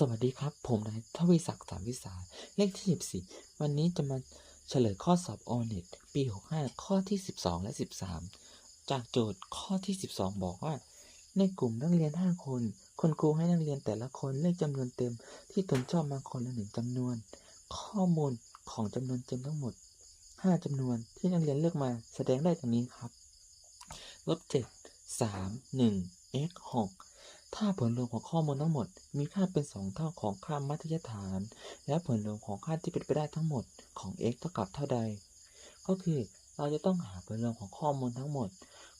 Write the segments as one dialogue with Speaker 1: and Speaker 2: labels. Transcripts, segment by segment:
Speaker 1: สวัสดีครับ ผมนายทวีศักดิ์สามวิสาเลขที่ 14 วันนี้จะมาเฉลยข้อสอบโอเน็ตปี 65 ข้อที่ 12 และ 13 จากโจทย์ข้อที่ 12 บอกว่า ในกลุ่มนักเรียน 5 คนคุณครูให้นักเรียนแต่ละคนเลขจำนวนเต็มที่ตนชอบมาคนละหนึ่งจำนวน ข้อมูลของจำนวนเต็มทั้งหมด 5จำนวนที่นักเรียนเลือกมาแสดงได้ดังนี้ครับลบ7 3 1 x 6 ถ้าผลรวมของข้อมูลทั้งหมด มีค่าเป็น 2 เท่าของค่ามัธยฐาน และผลรวมของค่าที่เป็นไปได้ทั้งหมดของ x เท่ากับเท่าใด ก็คือเราจะต้องหาผลรวมของข้อมูลทั้งหมด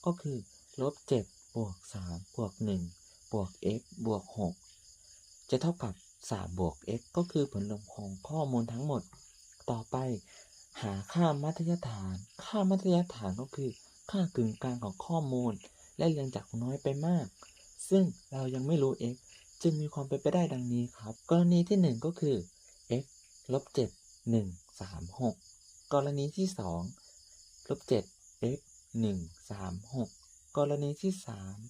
Speaker 1: ก็คือลบ7บวก3บวก1บวก x บวก 6 จะเท่ากับ3บวก x ก็คือผลรวมของข้อมูลทั้งหมด ต่อไป หาค่ามัธยฐาน ค่ามัธยฐานก็คือ ค่ากึ่งกลางของข้อมูล และเรียงจากน้อยไปมาก ซึ่งเรายังไม่รู้ x จึงมีความเป็นไปได้ดังนี้ครับ กรณีที่ 1 ก็คือ x ลบ7 1 3 6 กรณีที่ 2 ลบ7 x 1 3 6 กรณีที่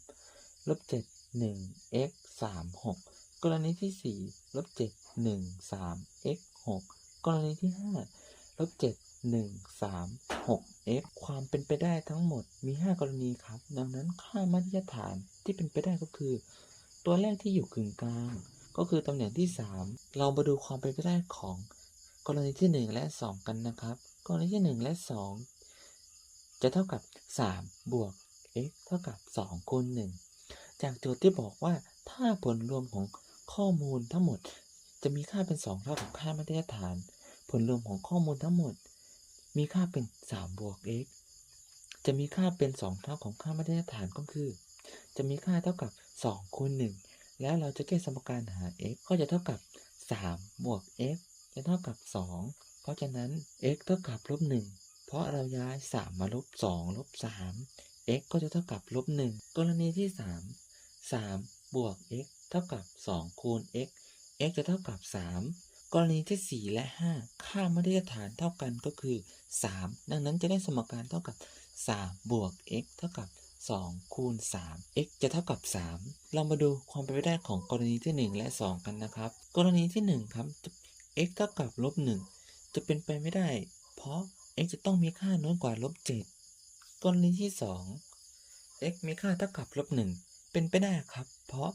Speaker 1: 3 ลบ7 1 x 3 6 กรณีที่ 4 ลบ7 1 3 x 6 กรณีที่ 5 ลบ7 1 3 6 x ความเป็นไปได้ทั้งหมดมี 5 กรณีครับ ดังนั้นค่ามัธยฐาน ที่เป็นไปได้ก็คือ ตัวแรกที่อยู่กึ่งกลาง ก็คือตำแหน่งที่ 3 เรามาดูความเป็นไปได้ของกรณีที่ 1 และ 2 กันนะครับ กรณีที่ 1 และ 2 จะเท่ากับ 3 บวก x เท่ากับ 2คูณ1จากโจทย์ที่บอกว่าถ้าผลรวมของข้อมูลทั้งหมด จะมีค่าเป็น 2 เท่ากับค่ามัธยฐาน ผลรวมของข้อมูลทั้งหมด มีค่าเป็น 3 บวก x จะมีค่าเป็น 2 เท่าของค่ามัธยฐานก็คือ จะมีค่าเท่ากับ 2 คูณ 1 แล้วเราจะแก้สมการหา x ก็จะเท่ากับ 3 บวก x จะเท่ากับ 2 เพราะฉะนั้น x เท่ากับลบ1เพราะเราย้าย 3 มาลบ2ลบ3 x ก็จะเท่ากับลบ1กรณีที่ 3 3 บวก x เท่ากับ 2 คูณ x x จะเท่ากับ 3 กรณีที่ 4 และ 5 ค่ามัธยฐานเท่ากันก็คือ 3 ดังนั้นจะได้สมการเท่ากับ 3 บวก x เท่ากับ 2คูณ3 x จะเท่ากับ 3 เรามาดูความเป็นไปได้ของกรณีที่ 1 และ 2 กันนะครับ กรณีที่ 1 ครับ x เท่ากับลบ1จะเป็นไปไม่ได้ เพราะ x จะต้องมีค่าน้อยกว่าลบ7กรณีที่ 2 x มีค่าเท่ากับลบ1เป็นไปได้ครับ เพราะ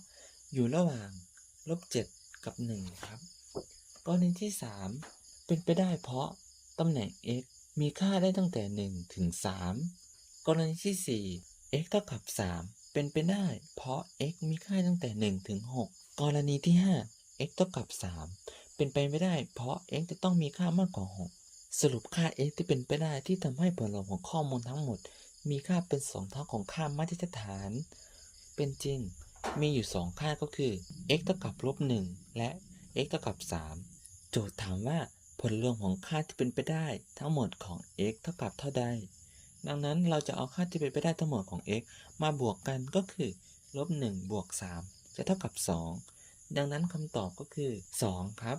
Speaker 1: อยู่ระหว่างลบ7กับ 1 ครับ กรณีที่ 3 เป็นไปได้เพราะตำแหน่ง x มีค่าได้ตั้งแต่ 1 ถึง 3 กรณีที่ 4 x เท่ากับ 3 เป็นไปได้ เพราะ x มีค่าตั้งแต่ 1 ถึง 6 กรณีที่ 5 x เท่ากับ 3 เป็นไปไม่ได้ เพราะ x จะต้องมีค่ามากกว่า 6 สรุปค่า x ที่เป็นไปได้ที่ทำให้ผลรวมของข้อมูลทั้งหมด มีค่าเป็น 2 เท่าของค่ามัธยฐาน เป็นจริง มีอยู่ 2 ค่าก็คือ x เท่ากับลบ1และ x เท่ากับ 3 โจทย์ถามว่าผลรวมของค่าที่เป็นไปได้ทั้งหมดของ x เท่ากับเท่าใด ดังนั้นเราจะเอาค่าที่เป็นไปได้ทั้งหมดของ x มาบวกกันก็คือลบ1บวก3 จะเท่ากับ 2 ดังนั้นคำตอบก็คือ 2 ครับ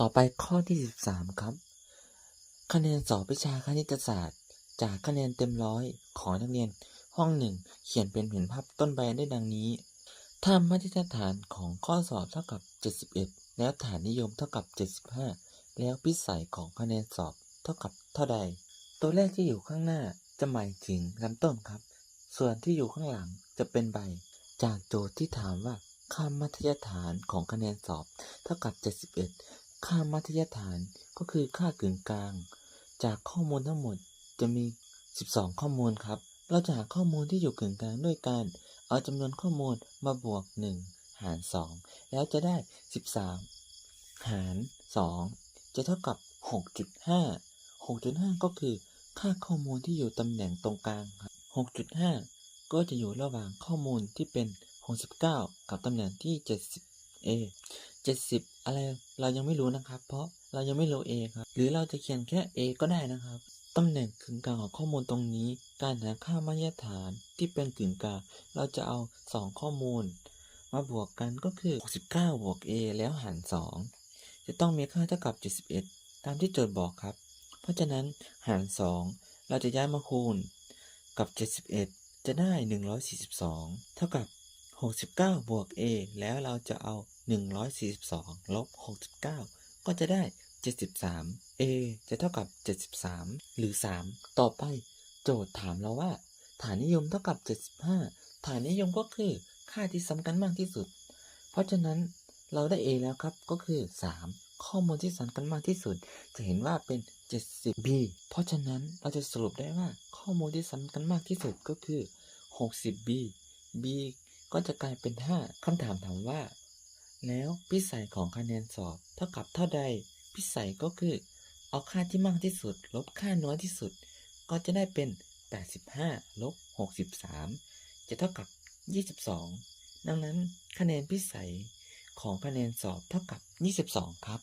Speaker 1: ต่อไปข้อที่ 13 ครับ คะแนนสอบวิชาคณิตศาสตร์ จากคะแนนเต็มร้อยของนักเรียนห้องหนึ่งเขียนเป็นแผนภาพต้นใบได้ดังนี้ ถ้ามาตรฐานของข้อสอบเท่ากับ 71 แล้วฐานนิยมเท่ากับ 75 แล้วพิสัยของคะแนนสอบเท่ากับเท่าใด ตัวเลขที่อยู่ข้างหน้าจะหมายถึงลำต้นครับ ส่วนที่อยู่ข้างหลังจะเป็นใบ จากโจทย์ที่ถามว่าค่ามัธยฐานของคะแนนสอบเท่ากับ 71 ค่ามัธยฐานก็คือค่ากึ่งกลาง จากข้อมูลทั้งหมดจะมี 12 ข้อมูลครับ เราจะหาข้อมูลที่อยู่กึ่งกลางด้วยการเอาจำนวนข้อมูลมาบวก 1 หาร 2 แล้วจะได้ 13 หาร 2 จะเท่ากับ 6.5 6.5 ก็คือค่าข้อมูลที่อยู่ตำแหน่งตรงกลางครับ6.5 ก็จะอยู่ระหว่างข้อมูลที่เป็น 69 กับตำแหน่งที่ 70 a 70 อะไรเรายังไม่รู้นะครับ เพราะเรายังไม่รู้ a ครับ หรือเราจะเขียนแค่ a ก็ได้นะครับตำแหน่งกึ่งกลางของข้อมูลตรงนี้ การหาค่ามาตรฐานที่เป็นกึ่งกลาง เราจะเอา 2 ข้อมูล มาบวกกันก็คือ 69 บวก a แล้วหาร 2 จะต้องมีค่าเท่ากับ 71 ตามที่โจทย์บอกครับ เพราะฉะนั้นหาร 2 เราจะย้ายมาคูณกับ 71 จะได้ 142 เท่ากับ 69 บวก a แล้วเราจะเอา 142 ลบ 69 ก็จะได้ 73 a จะเท่ากับ 73 หรือ 3 ต่อไปโจทย์ถามเราว่า ฐานนิยมเท่ากับ 75 ฐานนิยมก็คือค่าที่ซ้ำกันมากที่สุด เพราะฉะนั้น เราได้ a แล้วครับ ก็คือ 3 ข้อมูลที่ซ้ำกันมากที่สุด จะเห็นว่าเป็น 70b เพราะฉะนั้นเราจะสรุปได้ว่าข้อมูลที่ซ้ำกันมากที่สุดก็คือ 60b b ก็จะกลายเป็น 5 คำถามถามว่า แล้วพิสัยของคะแนนสอบ เท่ากับเท่าใด พิสัยก็คือ เอาค่าที่มากที่สุด ลบค่าน้อยที่สุด ก็จะได้เป็น 85 ลบ 63 จะเท่ากับ 22 ดังนั้นคะแนนพิสัย ของคะแนนสอบเท่ากับ 22 ครับ